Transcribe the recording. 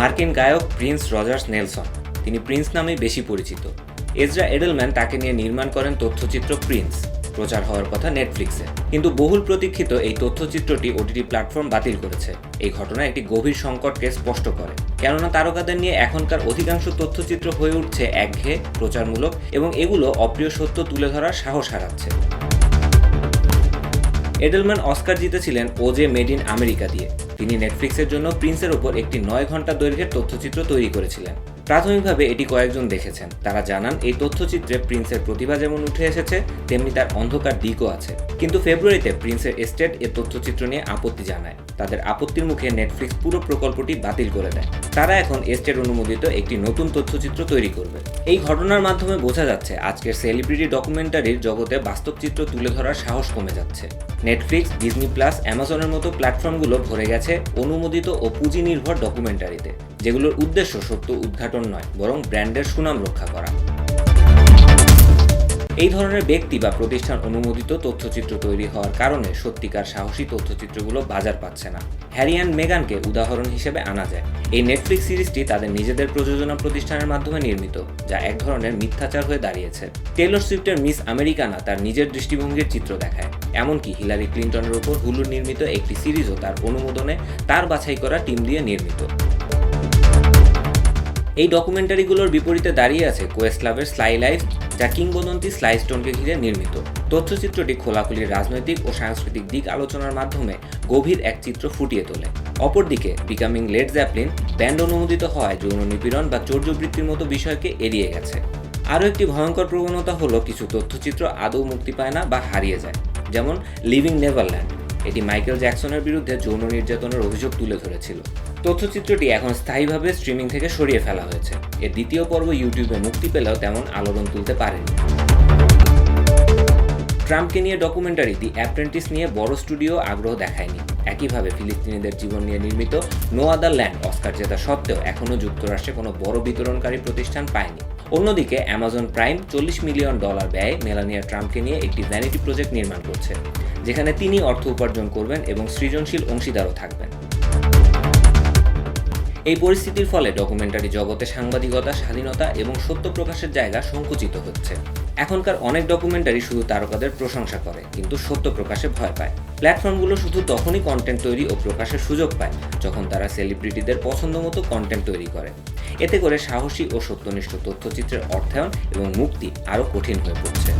মার্কিন গায়ক Prince Rogers Nelson. তিনি প্রিন্স নামেই বেশি পরিচিত। এজরা এডেলম্যান তাকে নিয়ে নির্মাণ করেন তথ্যচিত্র প্রিন্স। প্রচার হওয়ার কথা নেটফ্লিক্সে। কিন্তু বহুল প্রতীক্ষিত এই তথ্যচিত্রটি ওটিটি প্ল্যাটফর্ম বাতিল করেছে। এই ঘটনা একটি গভীর সংকটকে স্পষ্ট করে। কেননা তারকাদের নিয়ে এখনকার অধিকাংশ তথ্যচিত্র হয়ে উঠছে একঘেয়ে, প্রচারমূলক এবং এগুলো অপ্রিয় সত্য তুলে ধরার সাহস হারাচ্ছে। এডেলম্যান অস্কার জিতেছিলেন ওজে মেড ইন আমেরিকা দিয়ে। তিনি নেটফ্লিক্সের জন্য প্রিন্সের ওপর একটি নয় ঘণ্টা দৈর্ঘ্যের তথ্যচিত্র তৈরি করেছিলেন। প্রাথমিকভাবে এটি কয়েকজন দেখেছেন। তারা জানান, এই তথ্যচিত্রে প্রিন্সের প্রতিভা যেমন উঠে এসেছে, তেমনি তার অন্ধকার দিকও আছে। কিন্তু ফেব্রুয়ারিতে প্রিন্সের এস্টেট এ তথ্যচিত্র নিয়ে আপত্তি জানায়। তাদের আপত্তির মুখে নেটফ্লিক্স পুরো প্রকল্পটি বাতিল করে দেয়। তারা এখন এস্টেট অনুমোদিত একটি নতুন তথ্যচিত্র তৈরি করবে। এই ঘটনার মাধ্যমে বোঝা যাচ্ছে, আজকের সেলিব্রিটি ডকুমেন্টারির জগতে বাস্তব চিত্র তুলে ধরার সাহস কমে যাচ্ছে। নেটফ্লিক্স, ডিজনি প্লাস, অ্যামাজনের মতো প্ল্যাটফর্মগুলো ভরে গেছে অনুমোদিত ও পুঁজি নির্ভর ডকুমেন্টারিতে। যেগুলোর উদ্দেশ্য সত্য উদ্ঘাটন নয়, বরং ব্র্যান্ডের সুনাম রক্ষা করা। এই ধরনের ব্যক্তি বা প্রতিষ্ঠান অনুমোদিত তথ্যচিত্র তৈরি হওয়ার কারণে সত্যিকার সাহসী তথ্যচিত্রগুলো বাজার পাচ্ছে না। হ্যারি অ্যান্ড মেগানকে উদাহরণ হিসেবে আনা যায়। এই নেটফ্লিক্স সিরিজটি তাদের নিজেদের প্রযোজনা প্রতিষ্ঠানের মাধ্যমে নির্মিত, যা এক ধরনের মিথ্যাচার হয়ে দাঁড়িয়েছে। টেলর সুইফটের মিস আমেরিকানা তার নিজের দৃষ্টিভঙ্গির চিত্র দেখায়, এমনকি হিলারি ক্লিন্টনের উপর হুলুর নির্মিত একটি সিরিজও তার অনুমোদনে তার বাছাই করা টিম দিয়ে নির্মিত। এই ডকুমেন্টারিগুলোর বিপরীতে দাঁড়িয়ে আছে কোয়েস্টলাভের স্লাই লাইফ যা কিংবদন্তি স্লাইস্টোনকে ঘিরে নির্মিত। তথ্যচিত্রটি খোলাখুলি রাজনৈতিক ও সাংস্কৃতিক দিক আলোচনার মাধ্যমে গভীর এক চিত্র ফুটিয়ে তোলে। অপরদিকে বিকামিং লেড জ্যাপলিন ব্যান্ড অনুমোদিত হওয়ায় যৌন নিপীড়ন বা চৌর্যবৃত্তির মতো বিষয়কে এড়িয়ে গেছে। আরও একটি ভয়ঙ্কর প্রবণতা হলো, কিছু তথ্যচিত্র আদৌ মুক্তি পায় না বা হারিয়ে যায়, যেমন লিভিং নেভারল্যান্ড এটি মাইকেল জ্যাকসনের বিরুদ্ধে যৌন নির্যাতনের অভিযোগ তুলে ধরেছিল। তথ্যচিত্রটি এখন স্থায়ীভাবে স্ট্রিমিং থেকে সরিয়ে ফেলা হয়েছে। এর দ্বিতীয় পর্ব ইউটিউবে মুক্তি পেলেও তেমন আলোড়ন তুলতে পারেনি। ট্রাম্পকে নিয়ে ডকুমেন্টারি দি অ্যাপ্রেন্টিস নিয়ে বড় স্টুডিও আগ্রহ দেখায়নি। একইভাবে ফিলিস্তিনিদের জীবন নিয়ে নির্মিত নো আদার ল্যান্ড, অস্কার জেতা সত্ত্বেও এখনও যুক্তরাষ্ট্রে কোনো বড় বিতরণকারী প্রতিষ্ঠান পায়নি। অন্যদিকে অ্যামাজন প্রাইম চল্লিশ মিলিয়ন ডলার ব্যয়ে মেলানিয়া ট্রাম্পকে নিয়ে একটি ভ্যানিটি প্রজেক্ট নির্মাণ করছে। যেখানে তিনি অর্থ উপার্জন করবেন এবং সৃজনশীল অংশীদারও থাকবেন। এই পরিস্থিতির ফলে ডকুমেন্টারি জগতে সাংবাদিকতা, স্বাধীনতা এবং সত্য প্রকাশের জায়গা সংকুচিত হচ্ছে। এখনকার অনেক ডকুমেন্টারি শুধু তারকাদের প্রশংসা করে, কিন্তু সত্য প্রকাশে ভয় পায়। প্ল্যাটফর্মগুলো শুধু তখনই কন্টেন্ট তৈরি ও প্রকাশের সুযোগ পায়, যখন তারা সেলিব্রিটিদের পছন্দ মতো কন্টেন্ট তৈরি করে। এতে করে সাহসী ও সত্যনিষ্ঠ তথ্যচিত্রের অর্থায়ন এবং মুক্তি আরও কঠিন হয়ে পড়ছে।